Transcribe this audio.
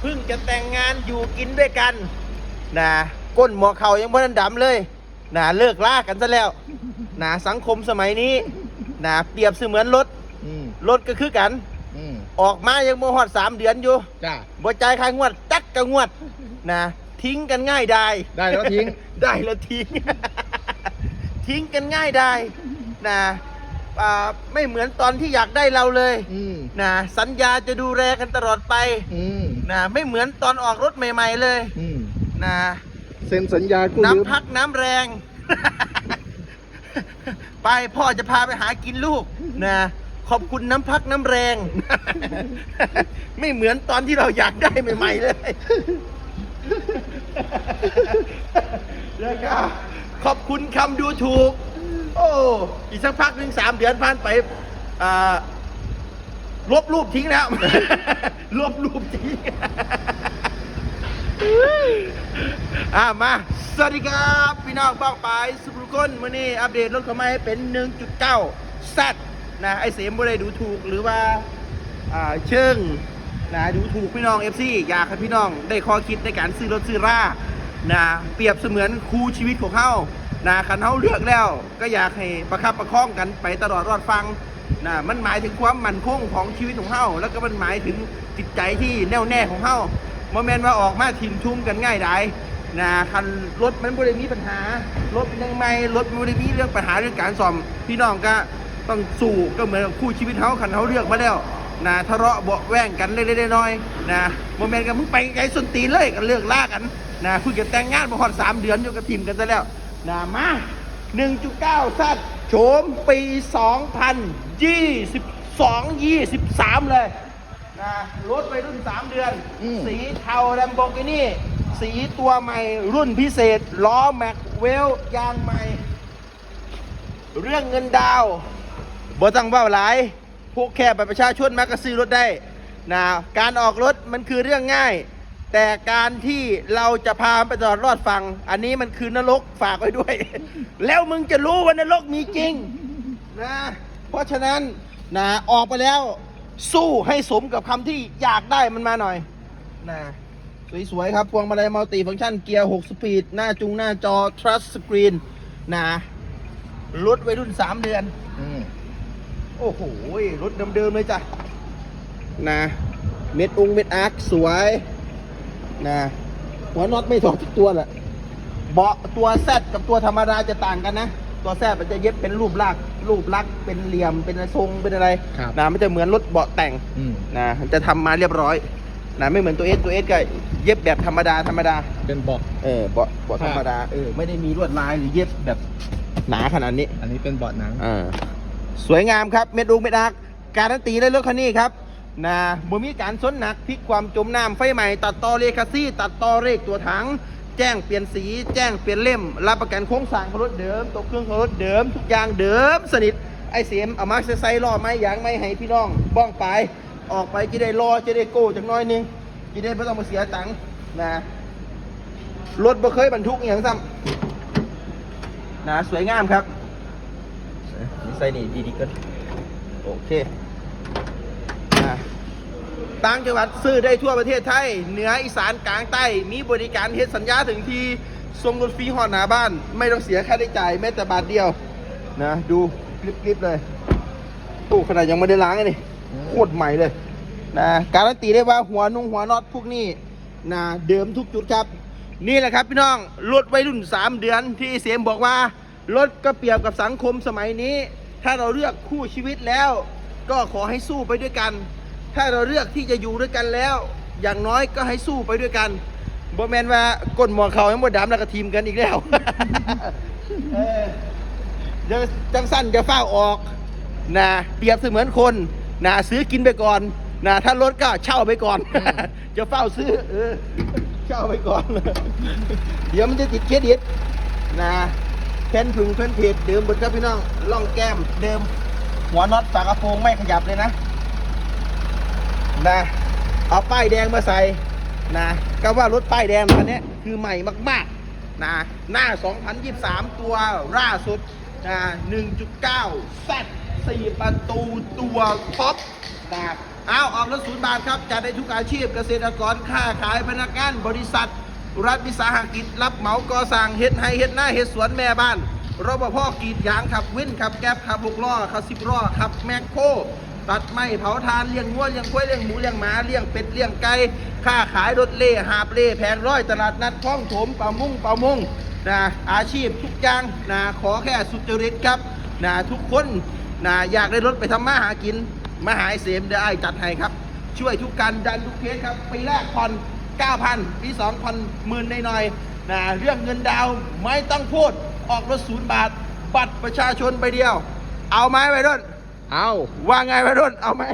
เพิ่งจะแต่งงานอยู่กินด้วยกันนะก้นหมอเข่ายังบ่ทันดำเลยนะเลิกล่ากันซะแล้วนะสังคมสมัยนี้นะเปรียบเสมือนรถอืมรถก็คือกัน อืมออกมายังบ่ฮอดสามเดือนอยู่จ้าบ่จ่ายค่างวดจักกะงวดนะทิ้งกันง่ายได้ ได้แล้วทิ้ง ได้แล้วทิ้ง ทิ้งกันง่ายได้นะ อ่าไม่เหมือนตอนที่อยากได้เราเลยอืมนะสัญญาจะดูแลกันตลอดไปอืมนะไม่เหมือนตอนออกรถใหม่ ๆเลยอืมนะเซ็นสัญญากู้ยืมน้ำพักน้ำแรง ไปพ่อจะพาไปหากินลูกนะขอบคุณน้ำพักน้ำแรง ไม่เหมือนตอนที่เราอยากได้ใหม่ๆเลย แล้วก็ขอบคุณคำดูถูกโอ้อีกสักพักหนึ่งสามเดือนผ่านไปอ่าลบรูปทิ้งแล้ว ลบรูปทิ้ง อ่ามา สวัสดีครับ พี่น้องบ้องไปสุภุคนมื่อนี้อัปเดตรถเขามาให้เป็น 1.9 Z นะไอเสียมบ่ได้ดูถูกหรือว่าอ่าเชิงนะดูถูกพี่น้อง FC อยากให้พี่น้องได้ข้อคิดในการซื้อรถซื้อรานะเปรียบเสมือนครูชีวิตของเขา นะคันเขาเลือกแล้ว ก็อยากให้ประคับประคองกันไปตลอดรอดฟังนะมันหมายถึงความมั่นคงของชีวิตของเขาแล้วก็มันหมายถึงจิตใจที่แน่วแน่ของเขาโมเมนต์ว่าออกมาทิมทุ่มกันง่ายได้นะคันรถมันบริมีปัญหารถยังไม่รถบริมีเรื่องปัญหาเรื่องการซ่อมพี่น้องก็ต้องสู้ก็เหมือนคู่ชีวิตเขาคันเขาเลือกมาแล้วนะทะเลาะเบาแวงกันเล็กๆน้อยๆนะโมเมนต์กันมึงไปไกลส้นตีนเลยกันเลิกล่ากันนะเพิ่งจะแต่งงานมาพอดสามเดือนอยู่กับทีมกันซะแล้ว นะมา1.9ซัดโฉมปี 2022 23 เลยนะรถไปรุ่น 3 เดือนอืมสีเทาแลมโบกินี่ สีตัวใหม่รุ่นพิเศษ ล้อแม็กเวล ยางใหม่ เรื่องเงินดาวน์บ่ต้องเบ้าหลายพวกแค่บัตรประชาชนมาก็ซื้อรถได้นะการออกรถมันคือเรื่องง่าย แต่การที่เราจะพาไปตลอดรอดฟัง อันนี้มันคือนรกฝากไว้ด้วย แล้วมึงจะรู้ว่านรกมีจริงนะเพราะฉะนั้นนะออกไปแล้วสู้ให้สมกับคำที่อยากได้มันมาหน่อยนะสวยๆครับพวงมาลัยมัลติฟังก์ชันเกียร์ 6 สปีด หน้าจุงหน้าจอ Trust Screen นะรถไว้รุ่น 3 เดือนอืมโอ้โหรถเดิมๆเลยจ้ะนะเม็ดองค์เม็ดอาร์คสวย นะ หัวน็อตไม่ถอดทุกตัวแหละเบาะตัวแซดกับตัวธรรมดาจะต่างกันนะ ตัวแซดมันจะเย็บเป็นรูปลักษณ์รูปลักษณ์เป็นเหลี่ยมเป็นทรงเป็นอะไรครับนะมันจะเหมือนรถเบาะแต่งอืม นะมันจะทำมาเรียบร้อยนะไม่เหมือนตัวเอสตัวเอสก็เย็บแบบธรรมดาธรรมดา เป็นเบาะ เออเบาะเบาะธรรมดาเออไม่ได้มีลวดลายหรือเย็บแบบหนาขนาดนี้ อันนี้เป็นเบาะหนัง อ่าสวยงามครับ เม็ดลูกเม็ดอักการันตีได้รถคันนี้ครับ นะบ่มีการสนหนักพลิกความจมน้ำไฟใหม่ ตัดต่อเลคาซี่ ตัดต่อเลขตัวถัง แจ้งเปลี่ยนสี แจ้งเปลี่ยนเล่ม รับประกันโครงสร้างรถเดิม ตกเครื่องรถเดิม ทุกอย่างเดิม สนิท ไอเสียมเอามาใส่ล้อไม้ยางไม่ให้พี่น้อง บ้องไป ออกไปจะได้รอจะได้โก้จักน้อยนึงจะได้ไม่ต้องมาเสียตังค์นะรถบ่เคยบรรทุกอย่างซ้ำนะสวยงามครับนี่ใส่นี่ดีดีกันโอเค ต่างจังหวัดซื้อได้ทั่วประเทศไทย เหนืออีสานกลางใต้ มีบริการเฮ็ดสัญญาถึงทีส่งรถฟรีหอดหน้าบ้าน ไม่ต้องเสียค่าใช้จ่ายแม้แต่บาทเดียว นะ ดูคลิปๆเลยโอ้ขนาดยังไม่ได้ล้างเลยโคตรใหม่เลย นะการันตีได้ว่าหัวนุ่งหัวน็อตพวกนี้นะเดิมทุกจุดครับ นี่แหละครับพี่น้องรถวัยรุ่น 3 เดือนที่เสียมบอกว่ารถก็เปรียบกับสังคมสมัยนี้ ถ้าเราเลือกคู่ชีวิตแล้ว ก็ขอให้สู้ไปด้วยกัน ถ้าเราเลือกที่จะอยู่ด้วยกันแล้ว อย่างน้อยก็ให้สู้ไปด้วยกันบ่แมนว่าก้นหมองเขายังบ่ดดำแล้วก็ทีมกันอีกแล้วเออเดี๋ยวจังสั้นจะเฝ้าออกนะเปรียบเสมือนคนนะซื้อกินไปก่อนนะถ้ารถก็เช่าไปก่อน จะเฝ้าซื้อเออเช่าไปก่อน เดี๋ยวมันจะติดเครดิตนะแผ่นผึ่งแผ่นเพจเดิมหมดครับพี่น้องล่องแก้มเดิม หัวน็อตฝากระโปรงไม่ขยับเลยนะ นะเอาป้ายแดงมาใส่นะก็ว่ารถป้ายแดงคันนี้คือใหม่มากๆนะหน้า 2023 ตัวล่าสุดนะ1.9 Z 4ประตูตัวท็อปนะเอาออกรถศูนย์บาทครับจัดได้ทุกอาชีพเกษตรกรค้าขายพนักงานบริษัท รัฐวิสาหกิจ รับเหมาก่อสร้างเฮ็ดไห้เฮ็ดหน้าเฮ็ดสวนแม่บ้าน รปภกรีดยางขับวินขับแก๊บขับหกล้อขับสิบล้อขับแมคโครตัดไม้เผาทานเลี้ยงงัวเลี้ยงควายเลี้ยงหมูเลี้ยงหมาเลี้ยงเป็ดเลี้ยงไก่ค้าขายรถเล่หาบเล่แผงร้อยตลาดนัดคลองถมป่ามุ่งป่ามุ่งนะอาชีพทุกอย่างนะขอแค่สุจริตครับนะทุกคนนะอยากได้รถไปทำมาหากินมาหาไอ้เสมเดี๋ยวไอ้จัดให้ครับ ช่วยทุกการดันทุกเคสครับปีแรกผ่อน9,000ปี2ผ่อนหมื่นหน่อยๆนะเรื่องเงินดาวไม่ต้องพูด ออกรถศูนย์บาท บัตรประชาชนใบเดียว เอาไหมไปรุ่น เอา ว่าไงไปรุ่น เอาไหม